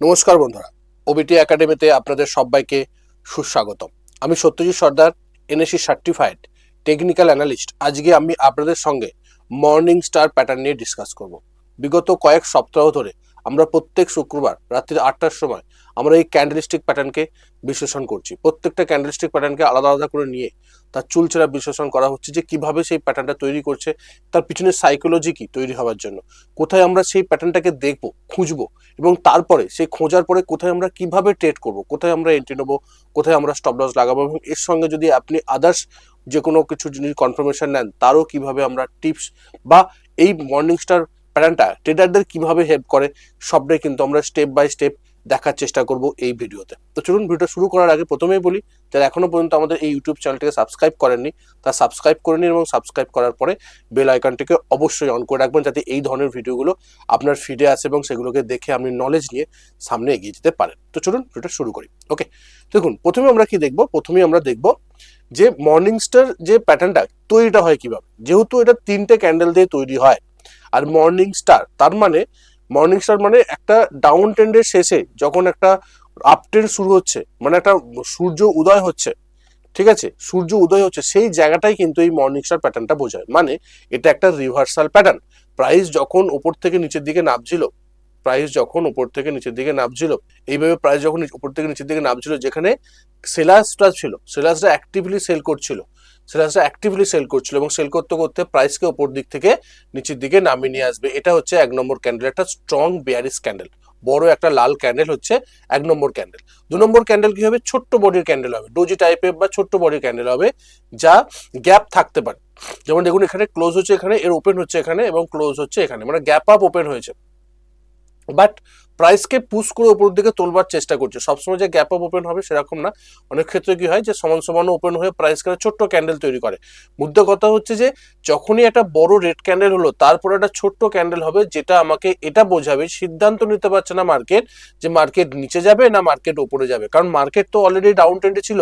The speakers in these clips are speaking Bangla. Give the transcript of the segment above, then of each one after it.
নমস্কার বন্ধুরা। ওবিটি একাডেমিতে আপনাদের সবাইকে সুস্বাগতম। আমি Satyajit Sardar NAC certified technical analyst আজকে আমি আপনাদের সঙ্গে মর্নিং স্টার প্যাটার্ন নিয়ে ডিসকাস করব। বিগত কয়েক সপ্তাহ ধরে আমরা প্রত্যেক শুক্রবার রাত্রি আটটার সময় আমরা এই ক্যান্ডেলস্টিক প্যাটার্নকে বিশ্লেষণ করছি। প্রত্যেকটা ক্যান্ডেলস্টিক প্যাটার্নকে আলাদা আলাদা করে নিয়ে তার চুলচেরা বিশ্লেষণ করা হচ্ছে যে কীভাবে সেই প্যাটার্নটা তৈরি করছে, তার পিছনে সাইকোলজি কি তৈরি হওয়ার জন্য। কোথায় আমরা সেই প্যাটার্নটাকে দেখব, খুঁজবো এবং তারপরে সেই খোঁজার পরে কোথায় আমরা কীভাবে ট্রেড করব, কোথায় আমরা এন্ট্রি নেব, কোথায় আমরা স্টপ লস লাগাবো এবং এর সঙ্গে যদি আপনি আদার্স যে কোনো কিছু জিনিস কনফার্মেশন নেন, তারও কীভাবে আমরা টিপস বা এই মর্নিং স্টার প্যাটার্নটা ট্রেডারদের কীভাবে হেল্প করে, সবটাই কিন্তু আমরা স্টেপ বাই স্টেপ দেখার চেষ্টা করব এই ভিডিওতে। তো চলুন ভিডিও শুরু করার আগে প্রথমেই বলি, যারা এখনও পর্যন্ত আমাদের এই ইউটিউব চ্যানেলটিকে সাবস্ক্রাইব করেননি, তা সাবস্ক্রাইব করে নিন এবং সাবস্ক্রাইব করার পরে বেল আইকনটিকে অবশ্যই অন করে রাখবেন যাতে এই ধরনের ভিডিওগুলো আপনার ফিডে আসে এবং সেগুলোকে দেখে আপনি নলেজ নিয়ে সামনে এগিয়ে যেতে পারেন। তো চলুন ভিডিওটা শুরু করি। ওকে দেখুন, প্রথমে আমরা কি দেখব? প্রথমেই আমরা দেখব যে মর্নিং স্টার যে প্যাটার্নটা তৈরিটা হয় কীভাবে? যেহেতু এটা তিনটে ক্যান্ডেল দিয়ে তৈরি হয় আর মর্নিং স্টার তার মানে মর্নিং স্টার মানে একটা ডাউন ট্রেন্ডের শেষে যখন একটা আপ ট্রেন্ড শুরু হচ্ছে মানে একটা সূর্য উদয় হচ্ছে, ঠিক আছে? সূর্য উদয় হচ্ছে, সেই জায়গাটাই কিন্তু এই মর্নিং স্টার প্যাটার্নটা বোঝায়। মানে এটা একটা রিভার্সাল প্যাটার্ন প্রাইস যখন উপর থেকে নিচের দিকে নামছিল প্রাইস যখন উপর থেকে নিচের দিকে নামছিল, এইভাবে প্রাইস যখন উপর থেকে নিচের দিকে নামছিল, যেখানে সেলার্সটা ছিল সেলার্সরা অ্যাক্টিভলি সেল করছিল সেলার্সরা অ্যাক্টিভলি সেল করছিল এবং সেল করতে করতে প্রাইসকে ওপর দিক থেকে নিচের দিকে নামিয়ে নিয়ে আসবে। এটা হচ্ছে এক নম্বর ক্যান্ডেল একটা স্ট্রং বেয়ারিস ক্যান্ডেল বড় একটা লাল ক্যান্ডেল হচ্ছে এক নম্বর ক্যান্ডেল দু নম্বর ক্যান্ডেল কি হবে? ছোট্ট বডির ক্যান্ডেল হবে ডোজি টাইপের বা ছোট্ট বডির ক্যান্ডেল হবে, যা গ্যাপ থাকতে পারে। যেমন দেখুন এখানে ক্লোজ হচ্ছে এখানে, এর ওপেন হচ্ছে এখানে এবং ক্লোজ হচ্ছে এখানে মানে গ্যাপ আপ ওপেন হয়েছে। বাট প্রাইসকে পুশ করে উপর দিকে তোলবার চেষ্টা করছে। সবসময় যে গ্যাপ ওপেন হবে সেরকম না। অনেক ক্ষেত্রে কি হয় যে, সমান সমান ওপেন হয়ে প্রাইসকে ছোট্ট ক্যান্ডেল তৈরি করে। মুদ্রা কথা হচ্ছে যে, যখনই একটা বড় রেড ক্যান্ডেল হলো, তারপর একটা ছোট্ট ক্যান্ডেল হবে যেটা আমাকে এটা বোঝাবে, সিদ্ধান্ত নিতে পারছে না মার্কেট যে মার্কেট নিচে যাবে না মার্কেট উপরে যাবে। কারণ মার্কেট তো অলরেডি ডাউন ট্রেন্ডে ছিল।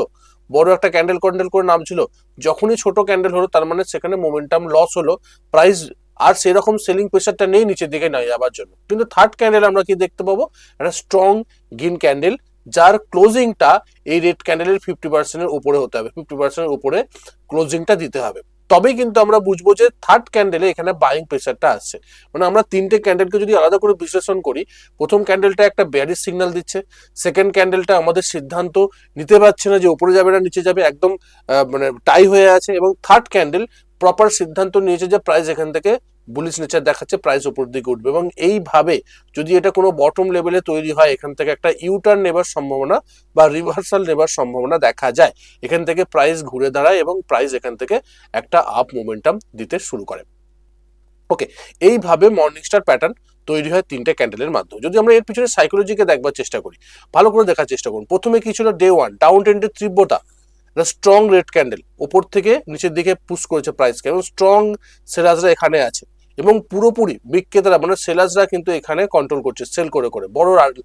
বড় একটা ক্যান্ডেল ক্যান্ডেল করে নাম ছিল। যখনই ছোট ক্যান্ডেল হলো, তার মানে সেখানে মোমেন্টাম লস হলো। প্রাইস আর সেরকম সেলিং প্রেশারটা নেই, নিচের দিকে না যাবার জন্য। কিন্তু থার্ড ক্যান্ডেল আমরা কি দেখতে পাবো? একটা স্ট্রং গ্রিন ক্যান্ডেল যার ক্লোজিংটা এই রেড ক্যান্ডেলের ফিফটি পার্সেন্টের উপরে হতে হবে। ফিফটি পার্সেন্টের উপরে ক্লোজিংটা দিতে হবে। তবেই কিন্তু আমরা বুঝব যে থার্ড ক্যান্ডেলে এখানে বাইং প্রেশারটা আসছে। মানে আমরা তিনটে ক্যান্ডেলকে যদি আলাদা করে বিশ্লেষণ করি, প্রথম ক্যান্ডেলটা একটা ব্যারিস সিগন্যাল দিচ্ছে। সেকেন্ড ক্যান্ডেলটা আমাদের সিদ্ধান্ত নিতে পারছে না যে উপরে যাবে না, নিচে যাবে, একদম মানে টাই হয়ে আছে। এবং থার্ড ক্যান্ডেল প্রপার সিদ্ধান্ত নিয়েছে যে প্রাইস এখান থেকে বুলিশ নেচার দেখাচ্ছে প্রাইস উপর দিকে উঠবে। এবং এইভাবে যদি এটা কোনো বটম লেভেলে তৈরি হয়, এখান থেকে একটা ইউটার্ন নেবার সম্ভাবনা বা রিভার্সাল নেবার সম্ভাবনা দেখা যায়। এখান থেকে প্রাইস ঘুরে দাঁড়ায় এবং প্রাইস এখান থেকে একটা আপ মোমেন্টাম দিতে শুরু করে। ওকে এইভাবে মর্নিং স্টার প্যাটার্ন তৈরি হয় তিনটে ক্যান্ডেলের মাধ্যমে। যদি আমরা এর পিছনে সাইকোলজিকে দেখবার চেষ্টা করি, ভালো করে দেখার চেষ্টা করুন। প্রথমে কি ছিল? ডে ওয়ান ডাউন ট্রেন্ডের তীব্রতা। স্ট্রং রেড ক্যান্ডেল ওপর থেকে নিচের দিকে পুশ করেছে প্রাইসকে এবং স্ট্রং সেলার্সরা এখানে আছে। এবং পুরোপুরি বিক্রেতারা মানে সেলার্সরা কিন্তু এখানে কন্ট্রোল করছে সেল করে করে। বড় লাল-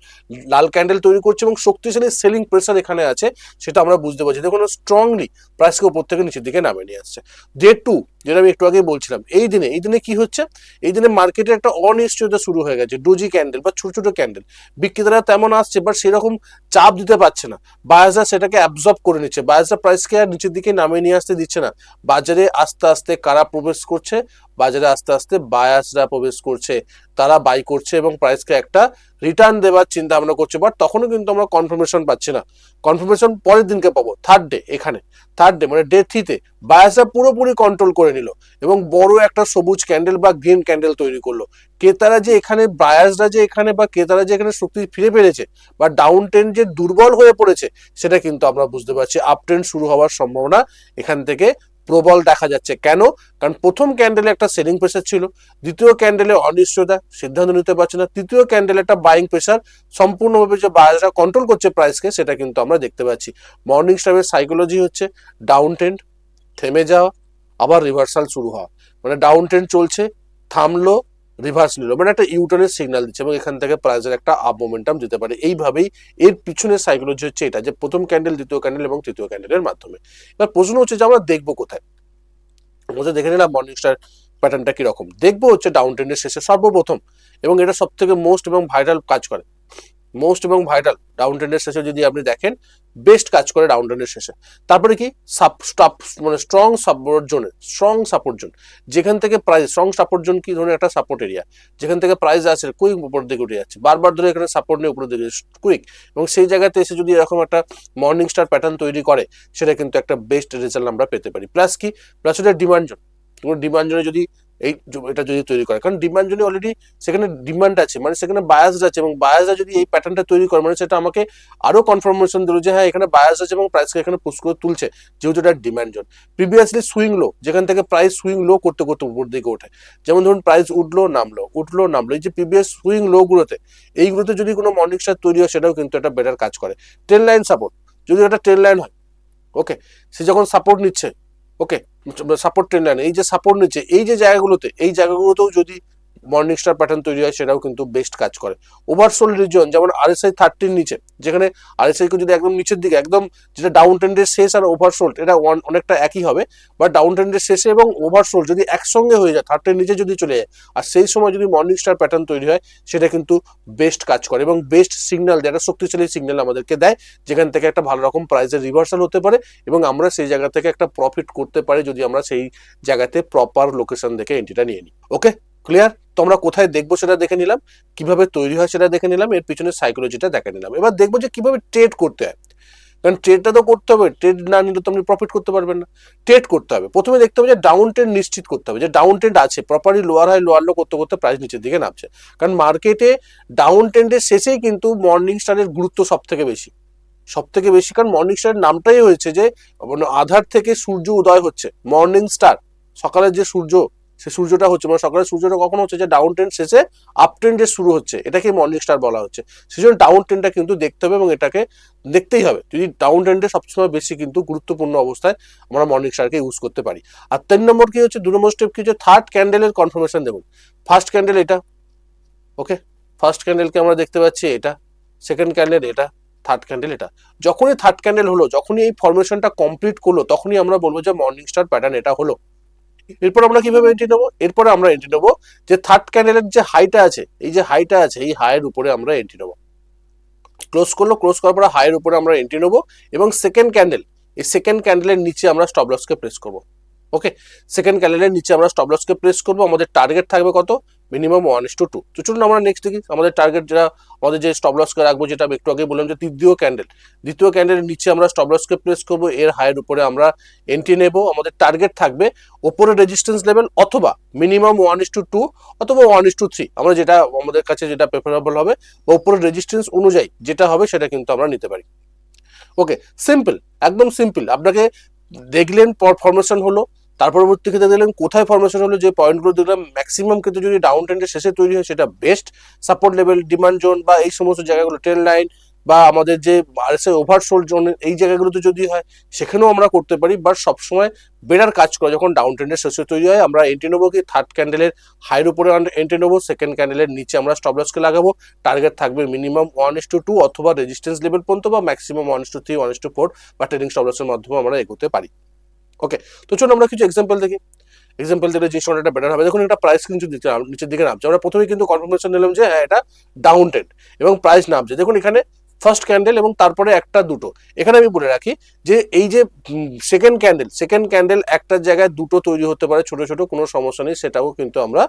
লাল ক্যান্ডেল তৈরি করছে এবং শক্তিশালী সেলিং প্রেসার এখানে আছে, সেটা আমরা বুঝতে পারছি। দেখুন স্ট্রংলি প্রাইসকে ওপর থেকে নিচের দিকে নামে নিয়ে আসছে। ডে টু যেটা আমি একটু আগে বলছিলাম, এই দিনে এই দিনে কি হচ্ছে? এই দিনে মার্কেটে একটা অনিশ্চয়তা শুরু হয়ে গেছে ডোজি ক্যান্ডেল বা ছোট ছোট ক্যান্ডেল বিক্রেতারা তেমন আসছে বাট সেরকম চাপ দিতে পারছে না। বায়াসরা সেটাকে অ্যাবজর্ব করে নিচ্ছে। বায়াসরা প্রাইসকে আর নিচের দিকে নামিয়ে নিয়ে আসতে দিচ্ছে না। বাজারে আস্তে আস্তে কারা প্রবেশ করছে? বাজারে আস্তে আস্তে বায়াসরা প্রবেশ করছে। তারা বাই করছে এবং প্রাইসকে একটা রিটার্ন দেওয়ার চিন্তা ভাবনা করছে বাট তখনও কিন্তু আমরা কনফার্মেশন পাচ্ছি না। কনফার্মেশন পরের দিনকে পাবো থার্ড ডে এখানে। থার্ড ডে মানে ডে থ্রিতে বায়াসরা পুরোপুরি কন্ট্রোল করে নিল এবং বড় একটা সবুজ ক্যান্ডেল বা গ্রিন ক্যান্ডেল তৈরি করল। ক্রেতারা যে এখানে বায়াসরা যে এখানে বা ক্রেতারা যে এখানে শক্তি ফিরে পেরেছে বা ডাউন ট্রেন্ড যে দুর্বল হয়ে পড়েছে, সেটা কিন্তু আমরা বুঝতে পারছি। আপ ট্রেন্ড শুরু হওয়ার সম্ভাবনা এখান থেকে প্রবল দেখা যাচ্ছে। কেন? কারণ প্রথম ক্যান্ডেলে একটা সেলিং প্রেশার ছিল, দ্বিতীয় ক্যান্ডেলে অনিশ্চয়তা, সিদ্ধান্ত নিতে পারছে না। তৃতীয় ক্যান্ডেলে একটা বাইং প্রেশার সম্পূর্ণভাবে যে বাজারটা কন্ট্রোল করছে প্রাইসকে সেটা কিন্তু আমরা দেখতে পাচ্ছি। মর্নিং স্টারের সাইকোলজি হচ্ছে ডাউন ট্রেন্ড থেমে যাওয়া, আবার রিভার্সাল শুরু হওয়া। মানে ডাউন ট্রেন্ড চলছে, থামলো রিভার্স নিল মানে একটা ইউটার্নের সিগন্যাল দিচ্ছে এবং এখান থেকে প্রাইসের একটা আপ মোমেন্টাম দিতে পারে। এইভাবেই এর পিছনে সাইকোলজি হচ্ছে এটা, যে প্রথম ক্যান্ডেল দ্বিতীয় ক্যান্ডেল এবং তৃতীয় ক্যান্ডেলের মাধ্যমে। এবার প্রশ্ন হচ্ছে যে আমরা দেখব কোথায়? আমরা দেখে নিলাম মর্নিং স্টার প্যাটার্নটা কীরকম। দেখব হচ্ছে ডাউন ট্রেন্ডের শেষে সর্বপ্রথম এবং এটা সব থেকে মোস্ট এবং ভাইরাল কাজ করে। মোস্ট এবং ভাইটাল ডাউন ট্রেন্ডের শেষে যদি আপনি দেখেন, বেস্ট কাজ করে ডাউন ট্রেন্ডের শেষে। তারপরে কি? সাপ, স্টপ মানে স্ট্রং সাপোর্ট জোনে স্ট্রং সাপোর্ট জোন যেখান থেকে প্রাইস স্ট্রং সাপোর্ট জোন কি ধরনের একটা সাপোর্ট এরিয়া যেখান থেকে প্রাইস আছে কুইক উপর দিকে উঠে যাচ্ছে। বারবার ধরে এখানে সাপোর্ট নিয়ে উপরের দিকে কুইক এবং সেই জায়গাতে এসে যদি এরকম একটা মর্নিং স্টার প্যাটার্ন তৈরি করে, সেটা কিন্তু একটা বেস্ট রেজাল্ট আমরা পেতে পারি। প্লাস কি? প্লাস ওটা ডিমান্ড জোন ডিমান্ড জোনে যদি এই এটা যদি তৈরি করে। কারণ ডিমান্ড জোনে অলরেডি সেখানে ডিমান্ড আছে মানে সেখানে বায়াসড আছে এবং বায়াসরা যদি এই প্যাটার্নটা তৈরি করে মানে সেটা আমাকে আরও কনফার্মেশন দিল যে হ্যাঁ এখানে বায়াস আছে এবং প্রাইসকে এখানে পুশ করে তুলছে, যেহেতু এটা demand zone. Previously swing low যেখান থেকে প্রাইস সুইং লো করতে করতে উপর দিকে ওঠে। যেমন ধরুন প্রাইস উঠল, নামলো উঠল, নামলো। এই যে প্রিভিয়াস সুইং লো গুলোতে, এইগুলোতে যদি কোনো মর্নিং স্টার তৈরি হয়, সেটাও কিন্তু একটা বেটার কাজ করে। ট্রেন লাইন সাপোর্ট যদি একটা ট্রেন লাইন হয় ওকে সে যখন সাপোর্ট নিচ্ছে ওকে সাপোর্ট ট্রেন লাইন এই যে সাপোর্ট নিচ্ছে এই যে জায়গাগুলোতে এই জায়গাগুলোতেও যদি মর্নিং স্টার প্যাটার্ন তৈরি হয়, সেটাও কিন্তু বেস্ট কাজ করে। ওভারসোল রিজন যেমন আরএসআই থার্টির নিচে, যেখানে আরএসআই কে যদি একদম নিচের দিকে, একদম যেটা ডাউন ট্রেন্ডের শেষ আর ওভারসোল্ড এটা অনেকটা একই হবে। বা ডাউন ট্রেন্ডের শেষে এবং ওভারসোল্ড যদি একসঙ্গে হয়ে যায় থার্টির নিচে যদি চলে যায়, আর সেই সময় যদি মর্নিং স্টার প্যাটার্ন তৈরি হয়, সেটা কিন্তু বেস্ট কাজ করে এবং বেস্ট সিগন্যাল যেটা শক্তিশালী সিগন্যাল আমাদেরকে দেয়, যেখান থেকে একটা ভালো রকম প্রাইসের রিভার্সাল হতে পারে এবং আমরা সেই জায়গা থেকে একটা প্রফিট করতে পারি যদি আমরা সেই জায়গাতে প্রপার লোকেশন দেখে এন্ট্রিটা নিয়ে নিই। ওকে ক্লিয়ার তোমরা কোথায় দেখব সেটা দেখে নিলাম, কীভাবে তৈরি হয় সেটা দেখে নিলাম, এর পিছনে সাইকোলজিটা দেখে নিলাম। এবার দেখব যে কীভাবে ট্রেড করতে হয়। কারণ ট্রেডটা তো করতে হবে ট্রেড না নিলে তো আপনি প্রফিট করতে পারবেন না। ট্রেড করতে হবে। প্রথমে দেখতে হবে যে ডাউন ট্রেন্ড নিশ্চিত করতে হবে, যে ডাউন ট্রেন্ড আছে properly lower high lower low করতে করতে প্রাইস নিচের দিকে নামছে। কারণ মার্কেটে ডাউন ট্রেন্ডের শেষেই কিন্তু মর্নিং স্টারের গুরুত্ব সব থেকে বেশি। সব থেকে বেশি কারণ মর্নিং স্টারের নামটাই হয়েছে যে, আধার থেকে সূর্য উদয় হচ্ছে মর্নিং স্টার সকালের যে সূর্য সে সূর্যটা হচ্ছে মানে সকালের সূর্যটা কখন হচ্ছে যে ডাউন ট্রেন্ড শেষে আপ ট্রেন্ড শুরু হচ্ছে এটাকে মর্নিং স্টার বলা হচ্ছে। সেজন্য ডাউন ট্রেন্ডটা কিন্তু দেখতে হবে এবং এটাকে দেখতেই হবে। যদি ডাউন ট্রেন্ডে সবসময় বেশি কিন্তু গুরুত্বপূর্ণ অবস্থায় আমরা মর্নিং স্টারকে ইউজ করতে পারি। আর তিন নম্বর কি হচ্ছে, দু নম্বর স্টেপ কি হচ্ছে থার্ড ক্যান্ডেলের কনফার্মেশন দেখুন। ফার্স্ট ক্যান্ডেল এটা ওকে ফার্স্ট ক্যান্ডেলকে আমরা দেখতে পাচ্ছি এটা সেকেন্ড ক্যান্ডেল এটা থার্ড ক্যান্ডেল এটা। যখনই থার্ড ক্যান্ডেল হলো, যখনই এই ফরমেশনটা কমপ্লিট করল, তখনই আমরা বলব যে মর্নিং স্টার প্যাটার্ন এটা হলো। এরপর আমরা কীভাবে এন্ট্রি নেব? এরপরে আমরা এন্ট্রি নেব যে থার্ড ক্যান্ডেলের যে হাইটা আছে, এই যে হাইটা আছে, এই হাইয়ের উপরে আমরা এন্ট্রি নেব। ক্লোজ করল ক্লোজ করার পরে হাইয়ের উপরে আমরা এন্ট্রি নেব এবং সেকেন্ড ক্যান্ডেল এই সেকেন্ড ক্যান্ডেলের নিচে আমরা স্টপ লসকে প্রেস করব। ওকে সেকেন্ড ক্যান্ডেলের নিচে আমরা স্টপ লসকে প্রেস করব। আমাদের টার্গেট থাকবে কত? Minimum one is to two তো চলুন আমরা নেক্সট দেখি, আমাদের টার্গেট যেটা, আমাদের যে স্টপ লসকে রাখব যেটা আমি একটু আগে বললাম যে তৃতীয় ক্যান্ডেল দ্বিতীয় ক্যান্ডেলের নিচে আমরা স্টপ লসকে প্রেস করব, এর হাইয়ের উপরে আমরা এন্ট্রি নেব, আমাদের টার্গেট থাকবে ওপরে রেজিস্ট্যান্স লেভেল অথবা minimum one is to two অথবা ওয়ান ইস টু থ্রি আমরা যেটা, আমাদের কাছে যেটা প্রেফারেবল হবে, বা ওপরের রেজিস্ট্যান্স অনুযায়ী যেটা হবে সেটা কিন্তু আমরা নিতে পারি। ওকে সিম্পল একদম সিম্পল আপনাকে দেখলেন ফরমেশন হলো তার পরবর্তী ক্ষেত্রে দেখলেন কোথায় ফরমেশন হলো, যে পয়েন্টগুলো দেখলাম ম্যাক্সিমাম ক্ষেত্রে যদি ডাউন ট্রেন্ডের শেষে তৈরি হয়, সেটা best support level demand zone বা এই সমস্ত জায়গাগুলো ট্রেন লাইন বা আমাদের যে আরএসআই ওভারসোল জোন এই জায়গাগুলোতে যদি হয়, সেখানেও আমরা করতে পারি। বাট সবসময় বেটার কাজ করে যখন ডাউন ট্রেন্ডের শেষে তৈরি হয়, আমরা এন্ট্রি নেব কি থার্ড ক্যান্ডেলের হাইয়ের উপরে এন্ট্রি নেব সেকেন্ড ক্যান্ডেলের নিচে আমরা স্টপ লসকে লাগাবো। টার্গেট থাকবে minimum one is to two অথবা রেজিস্ট্যান্স লেভেল পর্যন্ত বা maximum one is to three one is to four বা ট্রেডিং স্টপ লসের মাধ্যমে আমরা এগোতে পারি। ওকে তো চলুন আমরা কিছু এক্সাম্পল দেখি। এক্সাম্পল দিলে যে অনেকটা বেটার হবে। দেখুন এটা প্রাইস কিন্তু নিচের দিকে নামছে। আমরা প্রথমে কিন্তু কনফার্মেশন নিলাম যে হ্যাঁ এটা ডাউন ট্রেন্ড এবং প্রাইস নামছে। দেখুন, এখানে ফার্স্ট ক্যান্ডেল এবং তারপরে একটা দুটো। এখানে আমি বলে রাখি যে এই যে সেকেন্ড ক্যান্ডেল সেকেন্ড ক্যান্ডেল একটা জায়গায় দুটো তৈরি হতে পারে, ছোট ছোট কোনো সমস্যা নেই, সেটাও কিন্তু আমরা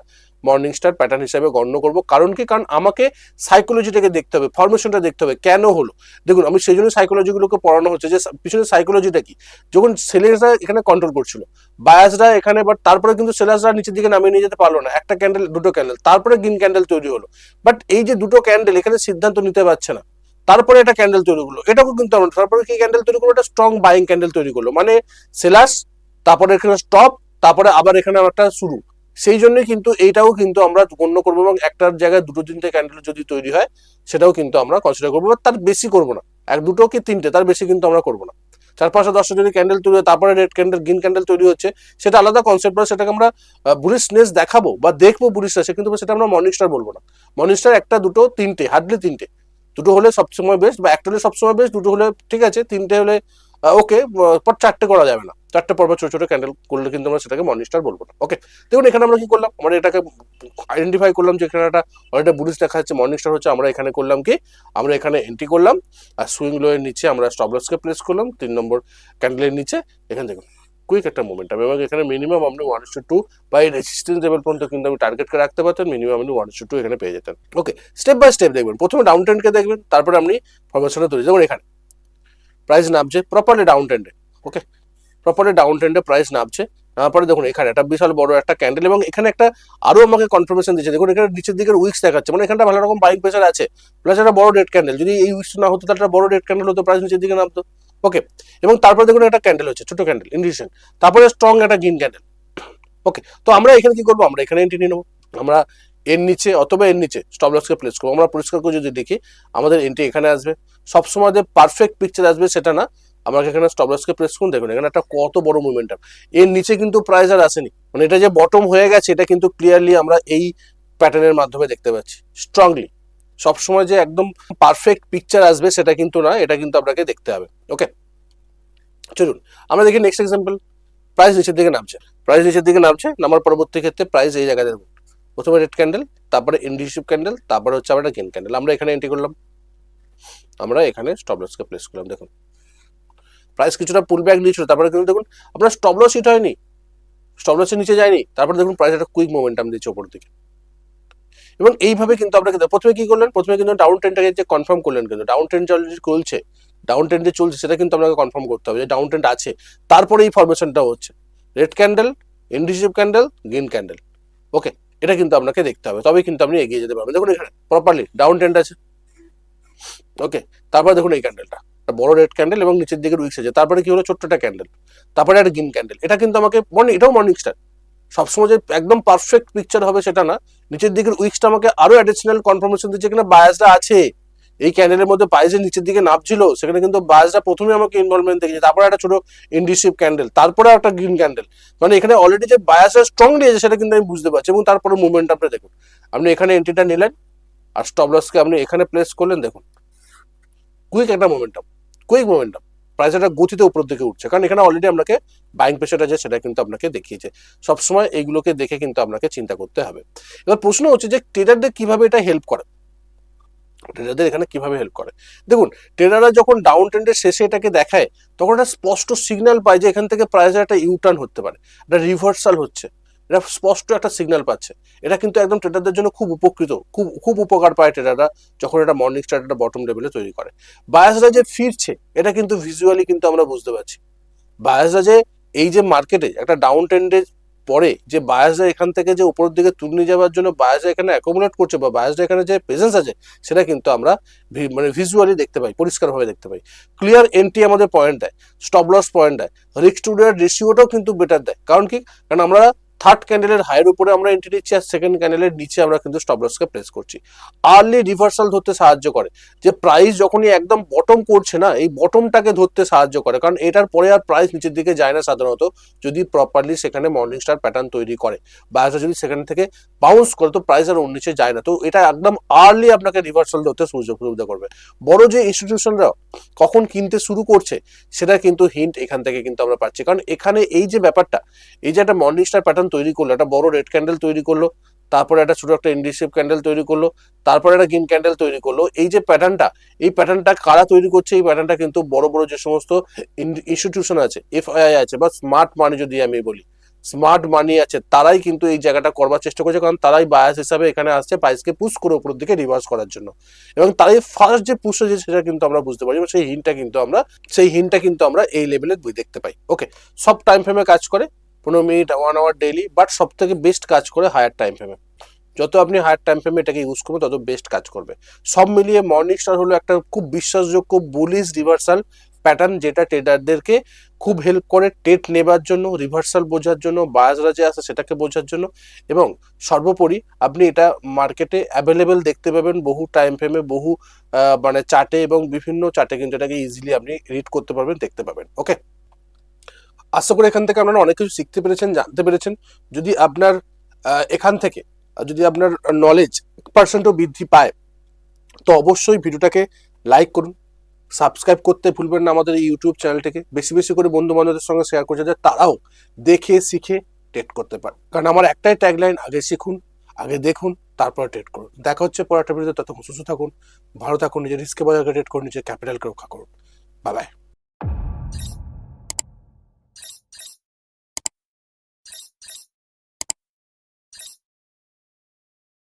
মর্নিং স্টার প্যাটার্ন হিসাবে গণ্য করব। কারণ কি? কারণ আমাকে সাইকোলজিটাকে দেখতে হবে ফরমেশনটা দেখতে হবে, কেন হলো? দেখুন, আমি সেই জন্য সাইকোলজিগুলোকে পড়ানো হচ্ছে যে, পিছনে সাইকোলজিটা কি? যখন সেলার্সরা এখানে কন্ট্রোল করছিল বায়াসরা এখানে বাট তারপরে কিন্তু সেলার্সরা নিচের দিকে নামিয়ে নিয়ে যেতে পারল না। একটা ক্যান্ডেল দুটো ক্যান্ডেল তারপরে গ্রিন ক্যান্ডেল তৈরি হলো। বাট এই যে দুটো ক্যান্ডেল এখানে সিদ্ধান্ত নিতে পারছে না। তারপরে একটা ক্যান্ডেল তৈরি করল। এটাও কিন্তু আমরা তারপরে কি ক্যান্ডেল তৈরি করল? এটা স্ট্রং বাইং ক্যান্ডেল তৈরি করল। মানে সেলাস তারপরে এখানে স্টপ তারপরে আবার এখানে একটা শুরু। সেই জন্যই কিন্তু এইটাও কিন্তু আমরা গণ্য করব এবং একটার জায়গায় দুটো তিনটে ক্যান্ডেল যদি তৈরি হয়, সেটাও কিন্তু আমরা কনসিডার করব। বা তার বেশি করব না। এক দুটো কি তিনটে, তার বেশি কিন্তু আমরা করব না। চার পাঁচটা দশটা যদি ক্যান্ডেল তৈরি হয়, তারপরে রেড ক্যান্ডেল গ্রিন ক্যান্ডেল তৈরি হচ্ছে, সেটা আলাদা কনসেপ্ট বা সেটাকে আমরা বুলিশনেস দেখাবো বা দেখব বুলিশনেস কিন্তু সেটা আমরা মর্নিং স্টার বলব না। মর্নিং স্টার একটা, দুটো, তিনটে হার্ডলি তিনটে। দুটো হলে সবসময় বেস্ট বা একটা হলে সবসময় বেস্ট দুটো হলে ঠিক আছে, তিনটে হলে ওকে পর চারটে করা যাবে না। চারটে পরপর ছোট ছোট ক্যান্ডেল করলে কিন্তু আমরা সেটাকে মর্নিং স্টার বলব না। ওকে দেখুন, এখানে আমরা কি করলাম? আমরা এটাকে আইডেন্টিফাই করলাম যে এখানে একটা অনেকটা বুলিশ দেখা যাচ্ছে মর্নিং স্টার হচ্ছে, আমরা এখানে করলাম কি? আমরা এখানে এন্ট্রি করলাম, আর সুইং লোয়ের নিচে আমরা স্টপ লসকে প্লেস করলাম, তিন নম্বর ক্যান্ডেলের নিচে। এখানে দেখুন কুইক একটা মোমেন্টাম এবং এখানে মিনিমাম আপনি ওয়ান টু টু বা এই রেজিস্ট্যান্স লেভেল পর্যন্ত কিন্তু আমি টার্গেটকে রাখতে পারতেন। মিনিমাম আপনি ওয়ান টু টু এখানে পেয়ে যেতেন। ওকে স্টেপ বাই স্টেপ দেখবেন। প্রথমে ডাউন ট্রেন্ডকে দেখবেন, তারপরে আপনি ফরমেশনটা তৈরি। যেমন এখানে প্রাইস নামছে প্রপারলি ডাউন ট্রেন্ডে ওকে প্রপারলি ডাউন ট্রেন্ডে প্রাইস নামছে। তারপরে দেখুন এখানে একটা বিশাল বড় একটা ক্যান্ডেল এবং এখানে একটা আরও আমাকে কনফার্মেশন দিচ্ছে। দেখুন এখানে নিচের দিকের উইক্স দেখাচ্ছে। মানে এখানটা ভালো রকম বাইক প্রেশার আছে। প্লাস একটা বড় ডেড ক্যান্ডেল যদি এই উইক্স না হতো, তাহলে একটা বড় ডেড ক্যান্ডেল হতো প্রাইস নিচের দিকে নামতো। ওকে এবং তারপরে দেখুন একটা ক্যান্ডেল হচ্ছে ছোট ক্যান্ডেল ইন্ডিকেশন তারপরে স্ট্রং একটা গ্রিন ক্যান্ডেল ওকে তো আমরা এখানে কি করব? আমরা এখানে এন্ট্রি নিয়ে নেব। আমরা এর নিচে অথবা এর নিচে স্টপ লসকে প্লেস করব। আমরা পরিষ্কার করে যদি দেখি, আমাদের এন্ট্রি এখানে আসবে। সবসময় যে পারফেক্ট পিকচার আসবে সেটা না। আমাকে এখানে স্টপ লসকে প্রেস করুন। দেখুন, এখানে একটা কত বড় মুভমেন্টাম এর নিচে কিন্তু প্রাইস আর আসেনি। মানে এটা যে বটম হয়ে গেছে, এটা কিন্তু ক্লিয়ারলি আমরা এই প্যাটার্নের মাধ্যমে দেখতে পাচ্ছি স্ট্রংলি সবসময় যে একদম পারফেক্ট পিকচার আসবে সেটা কিন্তু না, এটা কিন্তু আপনাকে দেখতে হবে ওকে চলুন, আমরা দেখি নেক্সট এক্সাম্পল প্রাইস নিচের দিকে নামছে প্রাইস নিচের দিকে নামছে, নামার পরবর্তী ক্ষেত্রে প্রাইস এই জায়গায় দেখুন প্রথমে রেড ক্যান্ডেল তারপরে ইন্ডিসিভ ক্যান্ডেল তারপরে হচ্ছে আমরা গ্রিন ক্যান্ডেল আমরা এখানে এন্ট্রি করলাম, আমরা এখানে স্টপ লসকে প্লেস করলাম, দেখুন প্রাইস কিছুটা পুল ব্যাক নিয়েছিল, তারপরে কিন্তু দেখুন, আপনার স্টপ লস হিট হয়নি স্টপ লসের নিচে যায়নি, তারপরে দেখুন প্রাইস একটা কুইক মোমেন্টাম দিচ্ছে ওপর দিকে এবং এইভাবে কিন্তু আপনাকে প্রথমে কি করলেন? প্রথমে কিন্তু ডাউন ট্রেনটাকে যে কনফার্ম করলেন কিন্তু ডাউন ট্রেন অলরেডি চলছে ডাউন ট্রেন্ডে চলছে সেটা কিন্তু আপনাকে কনফার্ম করতে হবে যে ডাউন ট্রেন্ড আছে। তারপরে এই ফরমেশনটা হচ্ছে। Red candle indecisive candle green candle okay এটা কিন্তু আপনাকে দেখতে হবে। তবেই কিন্তু আপনি এগিয়ে যেতে পারবেন। দেখুন এখানে প্রপারলি ডাউন ট্রেন্ড আছে। ওকে তারপরে দেখুন এই ক্যান্ডেলটা বড় রেড ক্যান্ডেল এবং নিচের দিকে উইক্স আছে তারপরে কি হলো? ছোট্টটা ক্যান্ডেল তারপরে একটা গ্রিন ক্যান্ডেল এটা কিন্তু আমাকে মর্নিং এটাও মর্নিং স্টার সবসময় যে একদম পারফেক্ট পিকচার হবে সেটা না। নিচের দিকের উইক্সটা আমাকে আরও অ্যাডিশনাল কনফার্মেশন দিচ্ছে এখানে বায়াসটা আছে। এই ক্যান্ডেলের মধ্যে বায়াসের নিচের দিকে নামছিল, সেখানে কিন্তু বায়াসটা প্রথমে আমাকে ইনভলভমেন্ট দেখেছে তারপরে একটা ছোট ইন্ডিসিভ ক্যান্ডেল তারপরে একটা গ্রিন ক্যান্ডেল মানে এখানে অলরেডি যে বায়াসটা স্ট্রং আছে সেটা কিন্তু আমি বুঝতে পারছি এবং তারপরে মুভমেন্ট আপনি দেখুন। আপনি এখানে এন্ট্রিটা নিলেন আর স্টপ লসকে আপনি এখানে প্লেস করলেন, দেখুন। কুইক একটা মোমেন্টাম কুইক মোমেন্টাম প্রাইস একটা গতিতে উপর দিকে উঠছে। কারণ এখানে অলরেডি আপনাকে বাইং প্রেশার আছে সেটা কিন্তু আপনাকে দেখিয়েছে। সবসময় এইগুলোকে দেখে কিন্তু আপনাকে চিন্তা করতে হবে। এবার প্রশ্ন হচ্ছে যে ট্রেডারদের কীভাবে এটা হেল্প করে? ট্রেডারদের এখানে কীভাবে হেল্প করে? দেখুন ট্রেডাররা যখন ডাউন ট্রেন্ডের শেষে এটাকে দেখায়, তখন একটা স্পষ্ট সিগন্যাল পায় যে, এখান থেকে প্রাইসের একটা ইউটার্ন হতে পারে। একটা রিভার্সাল হচ্ছে। এটা স্পষ্ট একটা সিগন্যাল পাচ্ছে। এটা কিন্তু একদম ট্রেডারদের জন্য খুব উপকৃত, খুব খুব উপকার পায় ট্রেডাররা যখন এটা মর্নিং স্টার একটা বটম লেভেলে তৈরি করে। বায়াসরা যে ফিরছে, এটা কিন্তু ভিজুয়ালি কিন্তু আমরা বুঝতে পারছি। বায়াসরা যে এই যে মার্কেটে একটা ডাউন ট্রেন্ডের পরে যে বায়াসরা এখান থেকে যে উপরের দিকে তুলে নিয়ে যাওয়ার জন্য বায়াসরা এখানে অ্যাকোমোডেট করছে বা বায়াসরা এখানে যে প্রেজেন্স আছে, সেটা কিন্তু আমরা মানে ভিজুয়ালি দেখতে পাই, পরিষ্কারভাবে দেখতে পাই। ক্লিয়ার এন্ট্রি আমাদের পয়েন্ট দেয় স্টপ লস পয়েন্ট দেয়। রিক্স টু রেশিওটাও কিন্তু বেটার দেয়। কারণ কি? কারণ আমরা থার্ড ক্যান্ডেলের হাইয়ের উপরে আমরা এন্ট্রি নিচ্ছি আর সেকেন্ড ক্যান্ডেলের নিচে আমরা কিন্তু স্টপ লসকে প্লেস করছি। আর্লি রিভার্সাল ধরতে সাহায্য করে। যে প্রাইস যখনই একদম বটম করছে না, এই বটমটাকে ধরতে সাহায্য করে। কারণ এটার পরে আর প্রাইস নিচের দিকে যায় না সাধারণত যদি প্রপারলি সেখানে মর্নিং স্টার প্যাটার্ন তৈরি করে। বায়াসটা যদি সেখান থেকে বাউন্স করে, তো প্রাইস আর ওর নিচে যায় না। তো এটা একদম আর্লি আপনাকে রিভার্সাল ধরতে সুযোগ সুবিধা করবে। বড় যে ইনস্টিটিউশনরা কখন কিনতে শুরু করছে সেটা কিন্তু হিন্ট এখান থেকে কিন্তু আমরা পাচ্ছি। কারণ এখানে এই যে ব্যাপারটা, এই যে একটা মর্নিং স্টার প্যাটার্ন তৈরি করল, একটা বড় রেড ক্যান্ডেল তৈরি করল, তারপরে একটা ছোট একটা ইন্ডিসিভ ক্যান্ডেল তৈরি করল, তারপরে একটা গ্রিন ক্যান্ডেল তৈরি করল। এই যে প্যাটার্নটা এই প্যাটার্নটা কারা তৈরি করছে? এই প্যাটার্নটা কিন্তু বড় বড় যে সমস্ত ইনস্টিটিউশন আছে এফআইআই আছে বা স্মার্ট মানি যদি আমি বলি স্মার্ট মানি আছে, তারাই কিন্তু এই জায়গাটা করবার চেষ্টা করছে, কারণ তারাই বায়াস হিসাবে এখানে আসছে প্রাইসকে পুশ করে উপরের দিকে রিভার্স করার জন্য। এবং তারাই ফার্স্ট যে পুশ হয়েছে, সেটা কিন্তু আমরা বুঝতে পারি সেই হিনটা কিন্তু আমরা, সেই হিনটা কিন্তু আমরা এই লেভেলে দেখতে পাই। ওকে সব টাইম ফ্রেমে কাজ করে। পনেরো minute one hour daily but সব থেকে বেস্ট কাজ করে হায়ার টাইম ফ্রেমে যত আপনি হায়ার টাইম ফ্রেমে এটাকে ইউজ করবেন, তত বেস্ট কাজ করবে। সব মিলিয়ে মর্নিং স্টার হলো একটা খুব বিশ্বাসযোগ্য বুলিশ রিভার্সাল প্যাটার্ন যেটা ট্রেডারদেরকে খুব হেল্প করে টেট নেবার জন্য রিভার্সাল বোঝার জন্য বায়াসরা যে আছে সেটাকে বোঝার জন্য। এবং সর্বোপরি আপনি এটা মার্কেটে অ্যাভেলেবেল দেখতে পাবেন বহু টাইম ফ্রেমে বহু মানে চার্টে এবং বিভিন্ন চার্টে কিন্তু এটাকে ইজিলি আপনি রিড করতে পারবেন, দেখতে পাবেন। ওকে আশা করি এখান থেকে আপনারা অনেক কিছু শিখতে পেরেছেন, জানতে পেরেছেন। যদি আপনার এখান থেকে, যদি আপনার নলেজ পার্সেন্টও বৃদ্ধি পায়, তো অবশ্যই ভিডিওটাকে লাইক করুন। সাবস্ক্রাইব করতে ভুলবেন না আমাদের এই ইউটিউব চ্যানেলটিকে বেশি বেশি করে বন্ধু বান্ধবদের সঙ্গে শেয়ার করছে যাতে তারাও দেখে, শিখে ট্রেড করতে পারে। কারণ আমার একটাই ট্যাগলাইন আগে শিখুন, আগে দেখুন, তারপর ট্রেড করুন। দেখা হচ্ছে পর একটা ভিডিওতে ততক্ষণ সুস্থ থাকুন, ভালো থাকুন, নিজের রিস্কে বাজারকে ট্রেড করুন, নিজের ক্যাপিটালকে রক্ষা করুন। Bye bye